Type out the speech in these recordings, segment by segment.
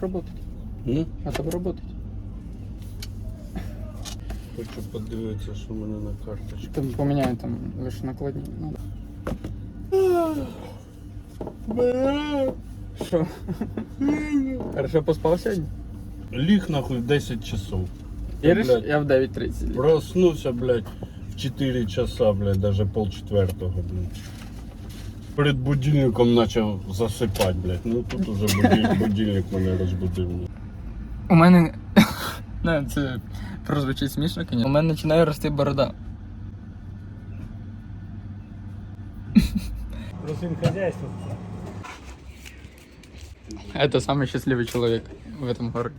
работать. М? Это работать. Хочу подивитися, що в мене на карточці. Там поменяю там лише накладні. Ну, що? Хорошо поспав сьогодні? Ліг нахуй в 10 часов. Віриш? блядь. Я в 9.30. Проснувся, блядь, в 4 часа, блядь, даже пол четвертого, блядь. Перед будильником почав засипати, блядь. Ну тут уже будильник, будильник мене розбудив. У мене. Не, це прозвучить смішно, звісно. У мене починає рости борода. Русин хозяйство. Это самый счастливый человек в этом городе.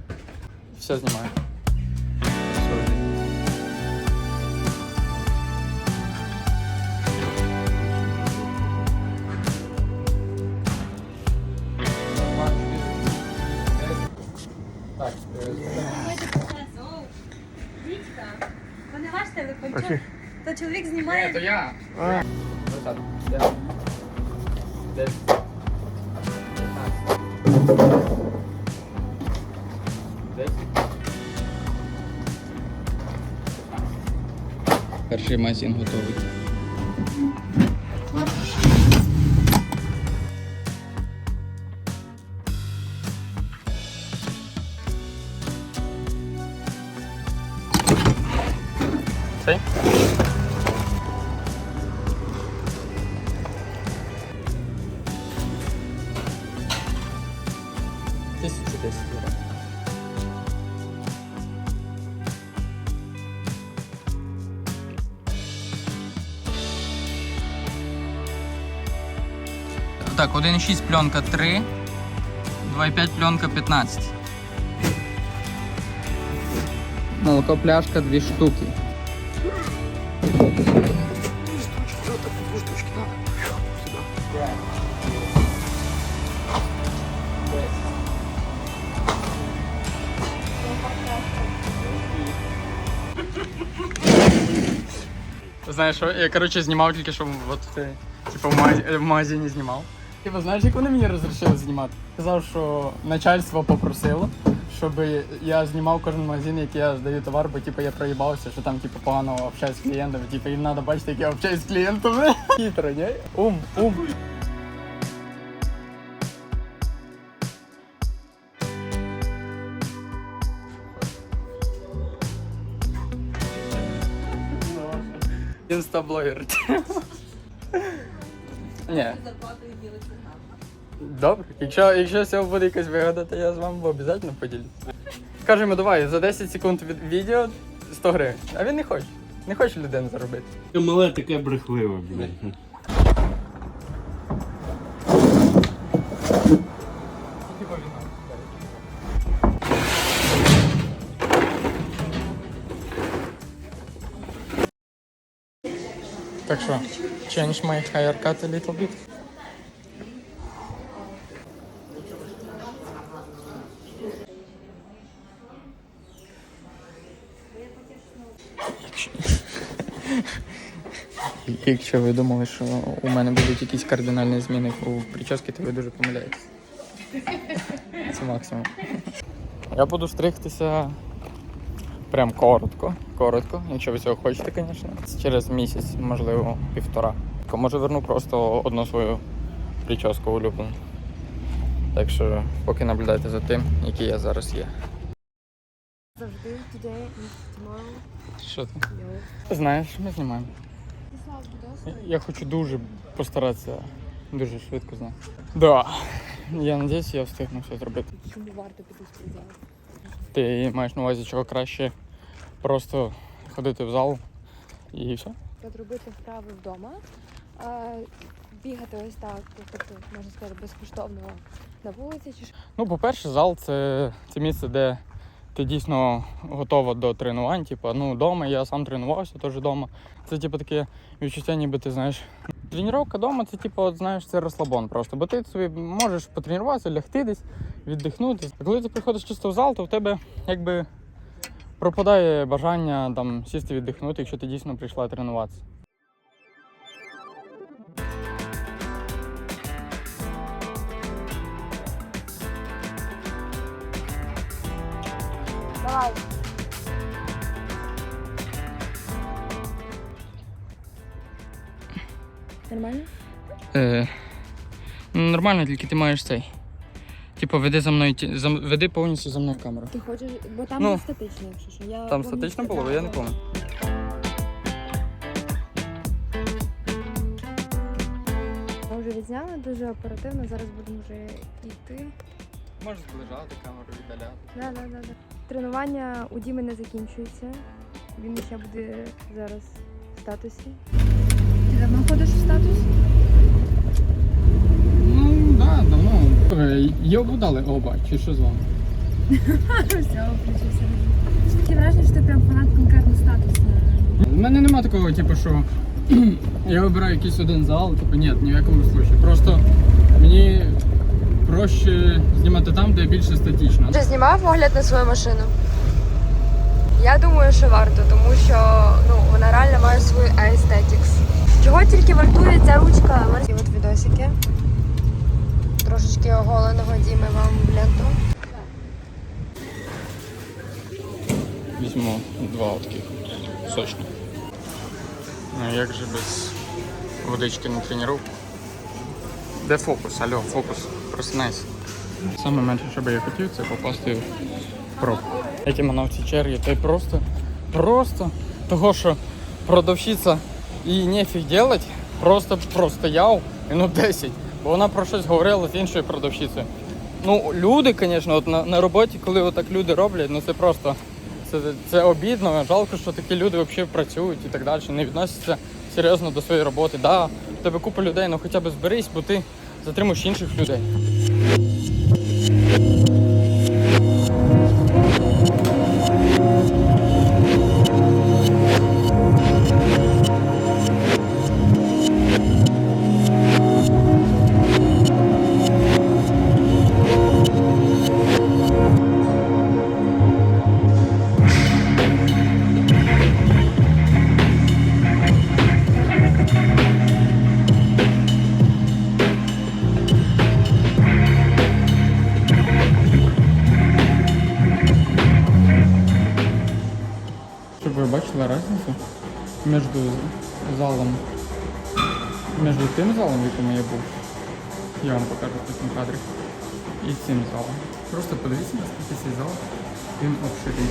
Все снимаю. Чоловік знімає. это я. Вот так. Де? Десь. Десь. Перший магазин готовий. 1010 гривень. Так, 1,6 пленка 3, 2,5 пленка 15. Молоко пляшка 2 штуки. Знаєш, я коротше знімав тільки що от, е, типу, в, магазі- в магазині знімав. Типу, знаєш, як вони мені розрішили знімати? Сказав, що начальство попросило, щоб я знімав кожен магазин, який я здаю товар, бо типу, я проїбався, що там типу, погано общаюсь з клієнтами. Типу, їм треба бачити, як я общаюсь з клієнтами. Хитро, ні? Ум, ум. Інстаблогер. Ні. Добре. Якщо, якщо з цього буде якась вигода, то я з вами обов'язково поділюсь. Кажемо, давай, за 10 секунд від відео 100 гривень. А він не хоче. Не хоче людину заробити. Мале, таке брехливе, блядь. Так що, change my haircut a little bit. Якщо- ви думали, що у мене будуть якісь кардинальні зміни у прически, то ви дуже помиляєтесь. Це максимум. Я буду стригтися Прям коротко, коротко, якщо ви цього хочете, звісно. Через місяць, можливо, півтора. Може верну просто одну свою прическу улюблену. Так що поки наблюдайте за тим, який я зараз є. Завжди today and tomorrow. Що? Yo. Знаєш, ми знімаємо. Я- хочу дуже постаратися дуже швидко знати. Да. Я надіюсь, я встигну все зробити. Чому варто піти в спортзал? Ти маєш на увазі, чого краще просто ходити в зал і все. Робити вправи вдома, бігати ось так, тобто, можна сказати, безкоштовно на вулиці чи. Ну, по-перше, зал це, це місце, де ти дійсно готова до тренувань. Типу, ну, вдома я сам тренувався теж вдома. Це типу таке відчуття, ніби ти знаєш. Тренування вдома це типу, от, знаєш, це розслабон просто. Бо ти собі можеш потренуватися, лягти десь, віддихнути. А коли ти приходиш чисто в зал, то в тебе якби пропадає бажання там сісти віддихнути, якщо ти дійсно прийшла тренуватися. Давай. Нормально? Е, ну, нормально, тільки ти маєш цей. Типу, веди за мною ті- за, веди повністю за мною камеру. Ти хочеш, бо там Ну, не статично, якщо що. Я Там статично було, бо я не пам'ятаю. Ми вже відзняли дуже оперативно, зараз будемо вже йти. Можеш зближати камеру, віддаляти. Да, да, да, да. Тренування у Діми не закінчується. Він ще буде зараз в статусі. Ти давно ходиш в статус? Ну, так, да, давно. Е, Йобу дали оба, чи що з вами? Все, включився. Таке враження, що ти прям фанат конкретно статусу. У мене нема такого, типу, що я вибираю якийсь один зал, типу, ні, ні в якому случаї. Просто мені проще знімати там, де більше статічно. Вже знімав огляд на свою машину? Я думаю, що варто, тому що ну, вона реально має свою aesthetics. Чого тільки вартує ця ручка? І от відосики. Трошечки оголеного Діми вам в ленту. Візьму два таких сочних. Ну як же без водички на тренування? Де фокус? Алло, фокус, просинайся. Саме менше, що би я хотів, це попасти в пробку. Як я манав ці черги, то й просто, просто того, що продавщиця їй нефіг делать, просто простояв минут 10, бо вона про щось говорила з іншою продавщицею. Ну, люди, звісно, от на, на роботі, коли отак люди роблять, ну це просто це, це обідно. Жалко, що такі люди взагалі працюють і так далі, не відносяться серйозно до своєї роботи. Да, в тебе купа людей, ну хоча б зберись, бо ти затримуєш інших людей. Ви между залом, между тим залом, в якому я був, я вам покажу потім кадрі, і цим залом. Просто подивіться, наскільки цей зал він обширний.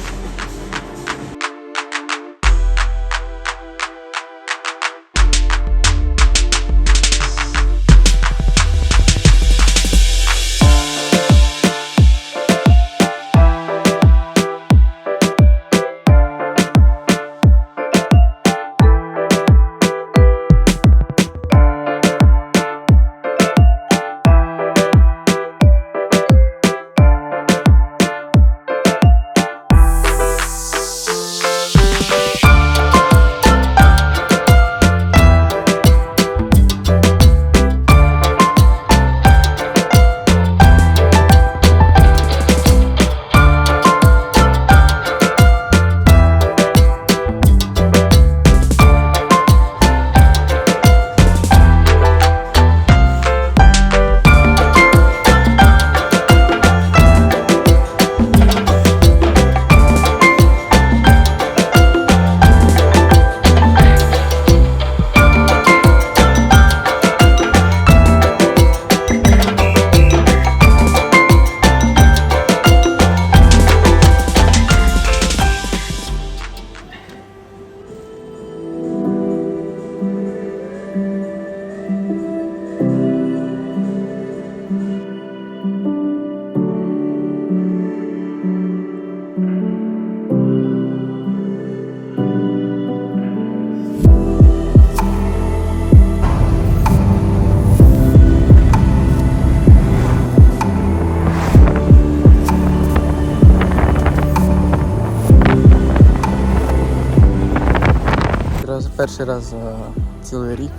Перший раз за цілий рік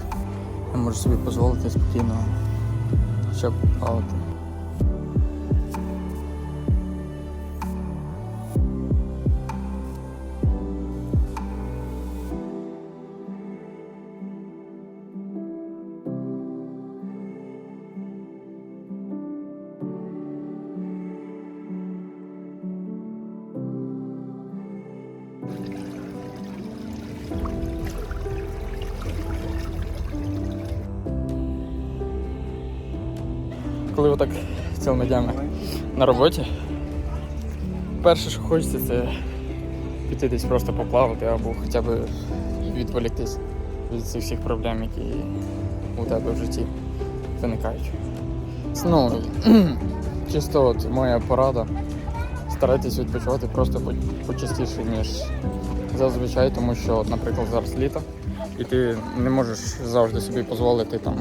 я можу собі дозволити спокійно щоб плавати. Коли ви так цілими днями на роботі, перше, що хочеться, це піти десь просто поплавати або хоча б відволіктись від цих всіх проблем, які у тебе в житті виникають. Ну, чисто от моя порада. Старайтесь відпочивати просто по- почастіше, ніж зазвичай, тому що, наприклад, зараз літо, і ти не можеш завжди собі дозволити там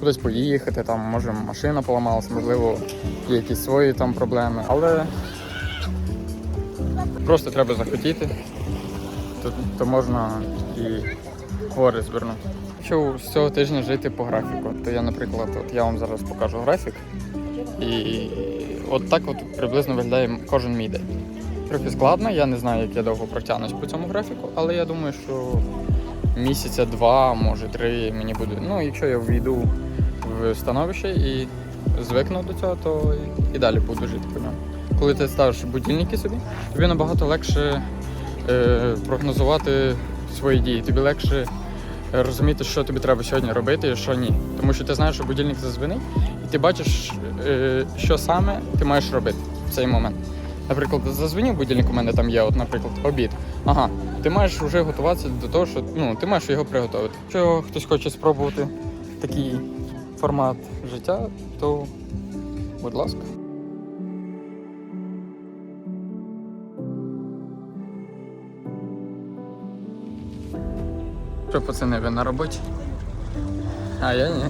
кудись поїхати, там, може машина поламалась, можливо, є якісь свої там проблеми. Але просто треба захотіти, то, то можна і гори звернути. Якщо з цього тижня жити по графіку, то я, наприклад, от я вам зараз покажу графік. І от так от приблизно виглядає кожен мій день. Трохи складно, я не знаю, як я довго протягнусь по цьому графіку, але я думаю, що місяця два, може три мені буде. Ну, якщо я ввійду в становище і звикну до цього, то і далі буду жити по ньому. Коли ти ставиш будильники собі, тобі набагато легше е, прогнозувати свої дії. Тобі легше розуміти, що тобі треба сьогодні робити і що ні. Тому що ти знаєш, що будильник зазвенить, і ти бачиш, е, що саме ти маєш робити в цей момент. Наприклад, зазвонив будильник, у мене там є, от, наприклад, обід. Ага, ти маєш вже готуватися до того, що ну, ти маєш його приготувати. Якщо хтось хоче спробувати такий формат життя, то будь ласка. Що, пацани, ви на роботі? А я ні.